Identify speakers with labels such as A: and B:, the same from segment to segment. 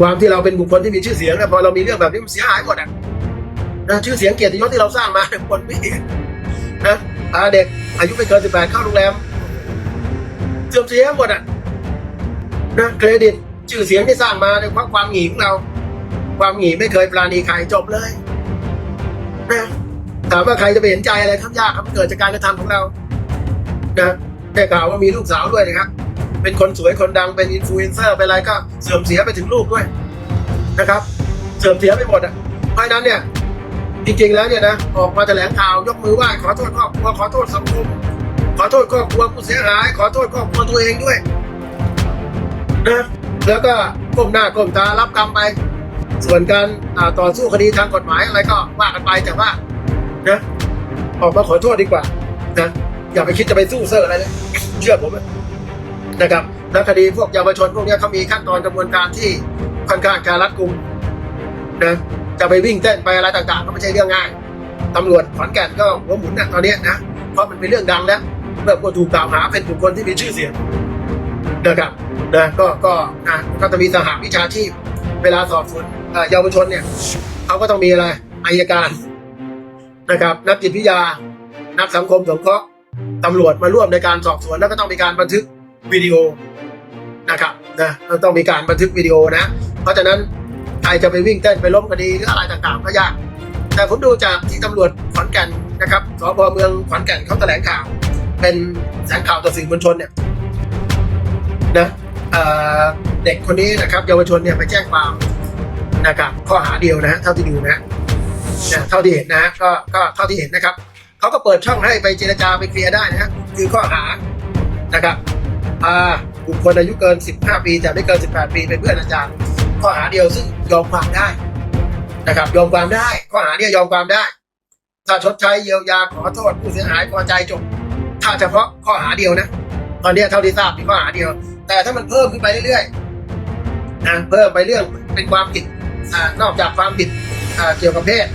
A: ความที่เราเป็นบุคคลที่มีชื่อเสียงนะพอเรามีเรื่องแบบนี้มันเสียหายหมดอะนะชื่อเสียงเกียรติยศที่เราสร้างมาเนี่ยคนไม่เห็นนะพาเด็กอายุไม่เกินสิบแปดเข้าโรงแรมเสื่อมเสียหมดอะนะเครดิตชื่อเสียงที่สร้างมาเนี่ยเพราะความหงีของเรา ความหงีไม่เคยปราณีใครจบเลยนะถามว่าใครจะไปเห็นใจอะไรครับยากครับเกิดจากการกระทำของเรานะได้ข่าวว่ามีลูกสาวด้วยนะครับเป็นคนสวยคนดังเป็นอินฟลูเอนเซอร์เป็นอะไรก็เสื่อมเสียไปถึงลูกด้วย นะครับ เสื่อมเสียไปหมดอะเพราะนั้นเนี่ยจริงๆแล้วเนี่ยนะออกมาแถลงข่าวยกมือไหว้ขอโทษครอบครัวขอโทษสังคมขอโทษครอบครัวผู้เสียหาย ขอโทษครอบครัวตัวเองด้วยนะแล้วก็ก้มหน้าก้มตารับกรรมไป ส่วนการต่อสู้คดีทางกฎหมายอะไรก็ว่ากันไปแต่ว่านะออกมาขอโทษดีกว่านะอย่าไปคิดจะไปสู้เซอร์อะไรเลยเชื่อผมนะครับและคดีพวกเยาวชนพวกนี้เขามีขั้นตอนกระบวนการที่ ค่อนข้างการรัดกุมนะจะไปวิ่งเต้นไปอะไรต่างๆ ก็ไม่ใช่เรื่องง่ายตำรวจขอนแก่นก็หัวหมุนนะตอนนี้นะเพราะมันเป็นเรื่องดังแล้วเมื่อผู้ถูกกล่าวหาเป็นบุคคลที่มีชื่อเสียงนะครับนะก็ก็นะก็จะมีสหวิชาชีพ เวลาสอบสวนเยาวชนเนี่ยเขาก็ต้องมีอะไรอายการนะครับ นักจิตวิทยา นักสังคมสงเคราะห์ตำรวจมาร่วมในการสอบสวนแล้วก็ต้องมีการบันทึกวิดีโอนะครับนะต้องมีการบันทึกวิดีโอนะ ราะฉะนั้นใครจะไปวิ่งเต้นไปล้มคดีหรืออะไรต่างๆก็ยาก แต่ผมดูจากที่ตำรวจขอนแก่นนะครับสพเมืองขอนแก่นเขาแถลงข่าว เป็นแถลงข่าวต่อสื่อมวลชนเนี่ยนะเเด็กคนนี้นะครับ เยาวชนเนี่ยไปแจ้งความนะครับข้อหาเดียวนะฮะเท่าที่ดูนะฮะนะเท่าที่เห็นนะฮะก็ก็เท่าที่เห็นนะครับเขาก็เปิดช่องให้ไปเจรจาไปเคลียร์ได้นะฮะคือข้อหานะครับพาบุคคลอายุเกิน 15 ปีแต่ไม่เกิน 18 ปีเป็นเพื่อนอาจารย์ ข้อหาเดียวซึ่งยอมความได้นะครับ ยอมความได้ข้อหาเนี่ยยอมความได้ ถ้าชดใช้เยียวยาขอโทษผู้เสียหายพอใจจบ ถ้าเฉพาะข้อหาเดียวนะ ตอนเนี้ยเท่าที่ทราบมีข้อหาเดียว แต่ถ้ามันเพิ่มขึ้นไปเรื่อยๆนะเพิ่มไปเรื่องเป็นความผิดอนอกจากความผิดเกี่ยวกับเพศ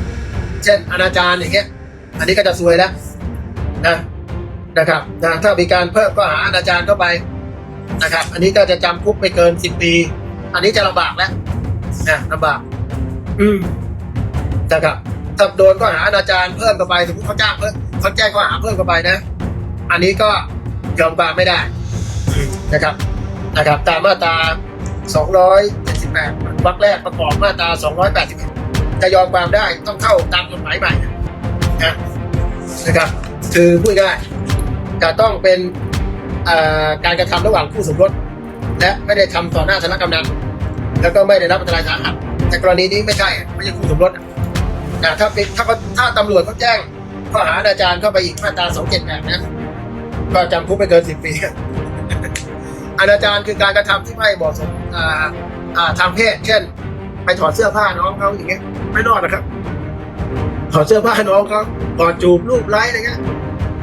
A: เช่นอนาจารอย่างเงี้ย อันนี้ก็จะซวยแล้วนะนะครับนะถ้ามีการเพิ่มข้อหาอนาจารเข้าไปนะครับ อันนี้ก็จะจำคุกไม่เกินสิบปี อันนี้จะลำบากแล้วนะลำบาก อืมนะครับถ้าโดนข้อหาอาจารย์เพิ่มเข้าไปสมมติเขาจ้างเพิ่มเขาแจ้งข้อหาเพิ่มเข้าไปนะ อันนี้ก็ยอมความไม่ได้นะครับ นะครับ ตามมาตรา 278วรรคแรกประกอบมาตรา 281จะยอมความได้ต้องเข้าตามกฎหมายใหม่นะนะครับ คือพูดง่ายจะต้องเป็นการกระทำระหว่างคู่สมรสและไม่ได้ทำต่อหน้าสำนักกำนัน แล้วก็ไม่ได้รับอันตรายสาหัสแต่กรณีนี้ไม่ใช่ไม่ใช่คู่สมรสนะถ้าเป็นถ้าถ้าตำรวจเขาแจ้งข้อหาอาจารย์เข้าไปอีกมาตรา278นะก็จำคุกไม่เกิน10ปีอนาจารคือการกระทำที่ไม่เหมาะสมอ่าอ่าทางเพศ เช่น ไปถอดเสื้อผ้าน้องเขาอย่างเงี้ย ไม่รอดนะครับ ถอดเสื้อผ้าน้องเขากอดจูบรูปไล้อะไรเงี้ย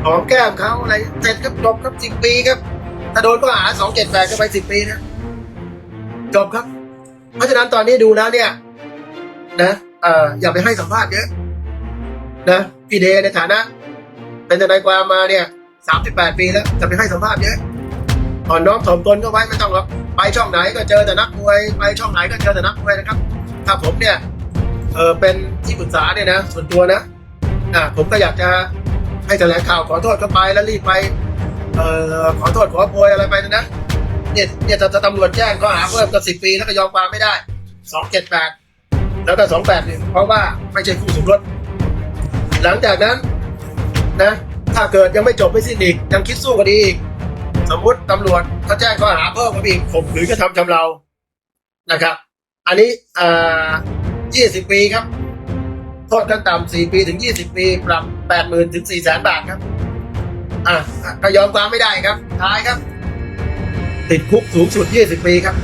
A: หอมแก้มเขาอะไรเสร็จครับจบครับสิบปีครับ ถ้าโดนข้อหาสองเจ็ดแปดก็ไปสิบปีนะ จบครับ เพราะฉะนั้นตอนนี้ดูแล้วเนี่ย นะเอ่ออย่าไปให้สัมภาษณ์เยอะนะพี่เดในฐานะ เป็นทนายความมาเนี่ยสามสิบแปดปีแล้วจะไปให้สัมภาษณ์เยอะอ่อนน้อมถ่อมตนก็ไว้ไม่ต้องหรอกไปช่องไหนก็เจอแต่นักมวยไปช่องไหนก็เจอแต่นักมวยนะครับ ถ้าผมเนี่ยเออเป็นที่ปรึกษาเนี่ยนะ ส่วนตัวนะอ่าผมก็อยากจะให้แถลงข่าวขอโทษเข้าไปแล้วรีบไปเอ่อขอโทษขอโพยอะไรไปนะ เนี่ยเนี่ยจะจะตำรวจแจ้งข้อหาเพิ่มกับสิบปีแล้วก็ยอมความไม่ได้สองเจ็ดแปดแล้วก็สองแปดหนึ่งเพราะว่าไม่ใช่คู่สมรสหลังจากนั้นนะถ้าเกิดยังไม่จบไม่สิ้นอีกยังคิดสู้คดีอีกสมมติตำรวจเขาแจ้งข้อหาเพิ่มมาอีกข่มขืนกระทำชำเรานะครับ อันนี้อ่ายี่สิบปีครับ โทษขั้นต่ำสี่ปีถึงยี่สิบปีปรับแปดหมื่นถึงสี่แสนบาทครับ อะก็ยอมความไม่ได้ครับท้ายครับ ติดคุกสูงสุดยี่สิบปีครับ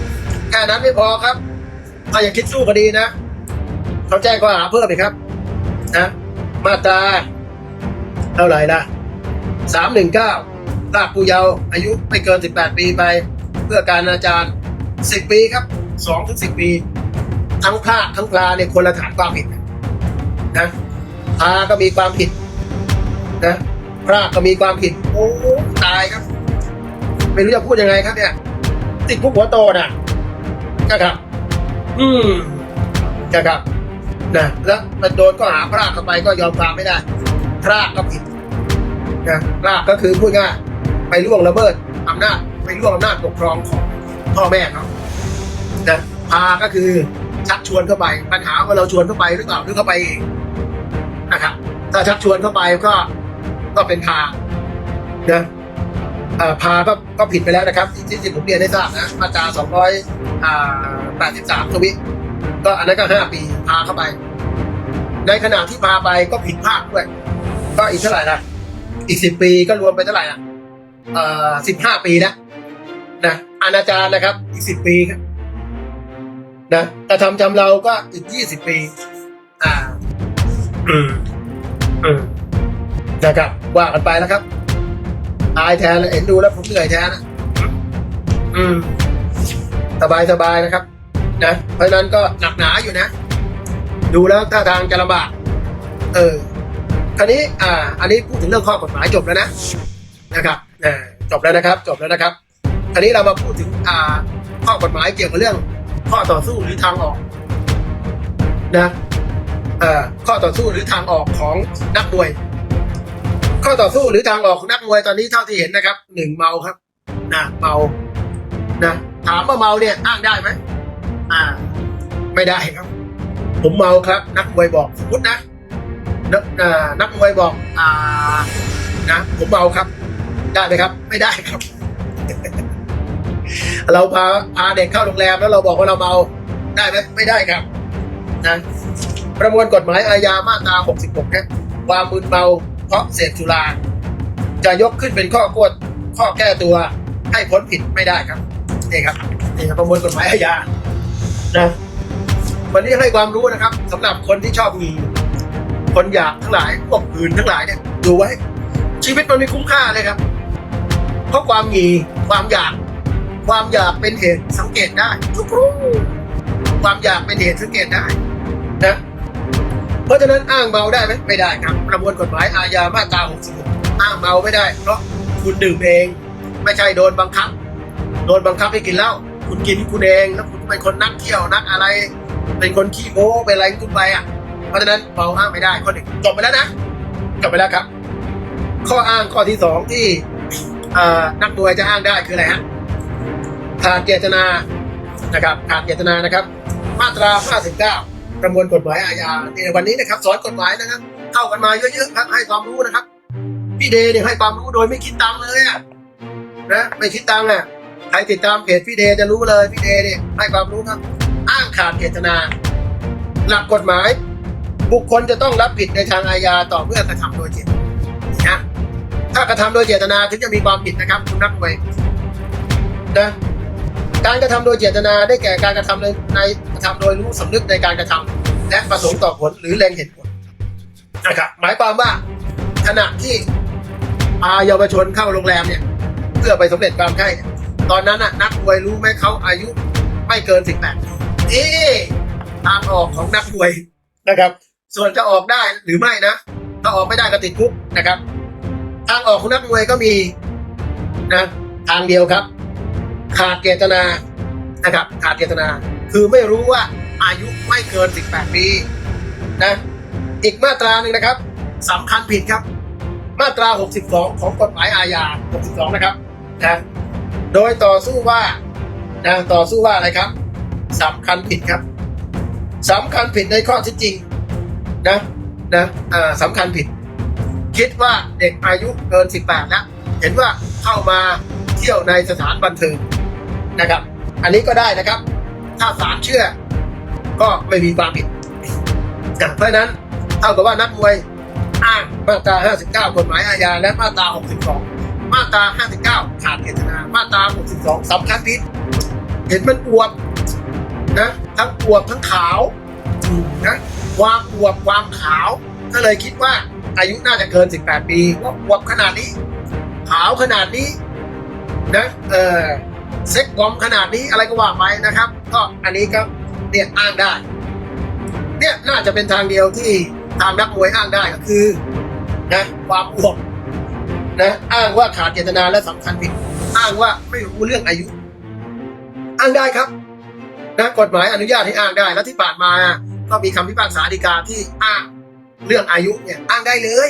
A: แค่นั้นไม่พอครับถ้ายังคิดสู้คดีนะเขาแจ้งข้อหาเพิ่มอีกครับนะมาตราเท่าไหร่ละสามหนึ่งเก้าพรากผู้เยาว์อายุไม่เกินสิบแปดปีไป เพื่อการอนาจารสิบปีครับสองถึงสิบปี ทั้งพลาดทั้งพลาเนี่ยคนละฐานความผิดนะพาก็มีความผิดนะพลาดก็มีความผิด โอ้ตายครับ ไม่รู้จะพูดยังไงครับเนี่ย ติดคุกหัวโตนะนะครับ อืมนะครับนะแล้วมันโดนก็หาพรากเข้าไปก็ยอมความไม่ได้พรากก็ผิดนะพรากก็คือพูดง่ายไปล่วงละเมิดอำนาจไปล่วงอำนาจปกครองของพ่อแม่เขานะพาก็คือชักชวนเข้าไปปัญหาว่าเราชวนเข้าไปหรือเปล่าหรือเข้าไปเองนะครับถ้าชักชวนเข้าไปก็ก็เป็นพานะเอ่อ พาก็ก็ผิดไปแล้วนะครับ ที่ที่ผมเรียนให้ทราบนะมาตราสองร้อยแปดสิบสามทวิก็อันนั้นก็ห้าปีพาเข้าไป ในขณะที่พาไปก็ผิดพลาดด้วย ก็อีกเท่าไหร่นะอีกสิบปีก็รวมไปเท่าไหร่อะสิบห้าปีแล้วนะอนาจารนะครับ อีกสิบปีครับนะกระทำจำเราก็อีกยี่สิบปี อ่า อืมอืมนะครับว่ากันไปแล้วครับ ตายแทนเลยเห็นดูแล้วผมเหนื่อยแทนนะอืม สบายสบายนะครับ นะ เพราะฉะนั้นก็หนักหนาอยู่นะ ดูแล้วท่าทางจะลำบาก เออคราวนี้ อ่า อันนี้พูดถึงเรื่องข้อกฎหมายจบแล้วนะ นะครับอ่าจบแล้วนะครับ จบแล้วนะครับคราวนี้เรามาพูดถึง อ่า ข้อกฎหมายเกี่ยวกับเรื่อง ข้อต่อสู้หรือทางออก นะ เอ่อ ข้อต่อสู้หรือทางออกของนักมวย ข้อต่อสู้หรือทางออกของนักมวยตอนนี้เท่าที่เห็นนะครับหนึ่งเมาครับนะเมานะถามว่าเมาเนี่ยอ้างได้ไหมอ่า ไม่ได้ครับ ผมเมาครับ นักมวยบอกสมมตินะนักอ่านักมวยบอก อ่านะผมเมาครับ ได้ไหมครับ ไม่ได้ครับ เราพาพาเด็กเข้าโรงแรมแล้วเราบอกว่าเราเมาได้ไหมไม่ได้ครับนะประมวลกฎหมายอาญามาตรา 66ครับความมึนเมา เพราะเสพสุรา จะยกขึ้นเป็นข้อกวดข้อแก้ตัวให้พ้นผิดไม่ได้ครับนี่ครับนี่ครับประมวลกฎหมายอาญานะวันนี้ให้ความรู้นะครับสำหรับคนที่ชอบมีคนอยากทั้งหลายพวกอื่นทั้งหลายเนี่ยดูไว้ ชีวิตมันมีคุ้มค่าเลยครับ เพราะความมีความอยาก ความอยากเป็นเหตุสังเกตได้ทุกรู้ความอยากเป็นเหตุสังเกตได้นะ เพราะฉะนั้นอ้างเมาได้ไหมไม่ได้ครับ ประมวลกฎหมายอาญามาตรา66อ้างเมาไม่ได้ เพราะคุณดื่มเอง ไม่ใช่โดนบังคับ โดนบังคับให้กินเหล้าคุณกินคุณเองแล้วคุณเป็นคนนักเที่ยวนักอะไร เป็นคนขี้โม้เป็นอะไรคุณไปอะ เพราะฉะนั้นเมาอ้างไม่ได้ข้อหนึ่งจบไปแล้วนะจบไปแล้วครับ ข้ออ้างข้อที่สองที่นักมวยจะอ้างได้คืออะไรฮะขาดเจตนานะครับขาดเจตนานะครับ มาตรา 59 ประมวลกฎหมายอาญาในวันนี้นะครับ สอนกฎหมายนะครับ เข้ากันมาเยอะๆครับให้ความรู้นะครับ พี่เดย์เนี่ยให้ความรู้โดยไม่คิดตังค์เลยอะนะไม่คิดตังค์อะใครติดตามเพจพี่เดย์จะรู้เลยพี่เดย์เนี่ยให้ความรู้ครับ อ้างขาดเจตนา หลักกฎหมาย บุคคลจะต้องรับผิดในทางอาญาต่อเมื่อกระทำโดยเจตนาถ้ากระทำโดยเจตนาถึงจะมีความผิดนะครับคุณนักมวยนะ การกระทำโดยเจตนาได้แก่การกระทำในในกระทำโดยรู้สำนึกในการกระทำและประสงค์ต่อผลหรือแรงเห็นผลนะครับหมายความว่าขณะที่อาเยาวชนเข้าโรงแรมเนี่ย เพื่อไปสำเร็จความใคร่เนี่ยตอนนั้นน่ะนักมวยรู้ไหมเขาอายุไม่เกินสิบแปดปีนี่ทางออกของนักมวยนะครับ ส่วนจะออกได้หรือไม่นะถ้าออกไม่ได้ก็ติดคุกนะครับ ทางออกของนักมวยก็มีนะทางเดียวครับ ขาดเจตนานะครับขาดเจตนา คือไม่รู้ว่าอายุไม่เกิน 18 ปีนะอีกมาตราหนึ่งนะครับสำคัญผิดครับ มาตรา 62 ของกฎหมายอาญา 62 นะครับนะโดยต่อสู้ว่านะต่อสู้ว่าอะไรครับสำคัญผิดครับสำคัญผิดในข้อที่จริงนะนะอ่าสำคัญผิด คิดว่าเด็กอายุเกิน 18แล้วเห็นว่าเข้ามาเที่ยวในสถานบันเทิง นะครับ อันนี้ก็ได้นะครับ ถ้าศาลเชื่อ ก็ไม่มีความผิด เพราะฉะนั้นเท่ากับว่านักมวยอ้างมาตรา 59 กฎหมายอาญา และมาตรา 62 มาตรา 59 ขาดเจตนา มาตรา 62สำคัญผิด เห็นมันอวบนะทั้งอวบทั้งขาวนะความอวบความขาว ก็เลยคิดว่าอายุน่าจะเกิน 18 ปีว่าอวบขนาดนี้ ขาวขนาดนี้นะเออ เซ็กบอมขนาดนี้อะไรก็ว่าไปนะครับ ก็อันนี้ก็เนี่ยอ้างได้ เนี่ยน่าจะเป็นทางเดียวที่ทางนักมวยอ้างได้ก็คือนะความอวบนะอ้างว่าขาดเจตนาและสำคัญผิด อ้างว่าไม่รู้เรื่องอายุ อ้างได้ครับนะกฎหมายอนุญาตให้อ้างได้ แล้วที่ผ่านมาก็มีคำพิพากษาฎีกาที่อ้างเรื่องอายุเนี่ยอ้างได้เลย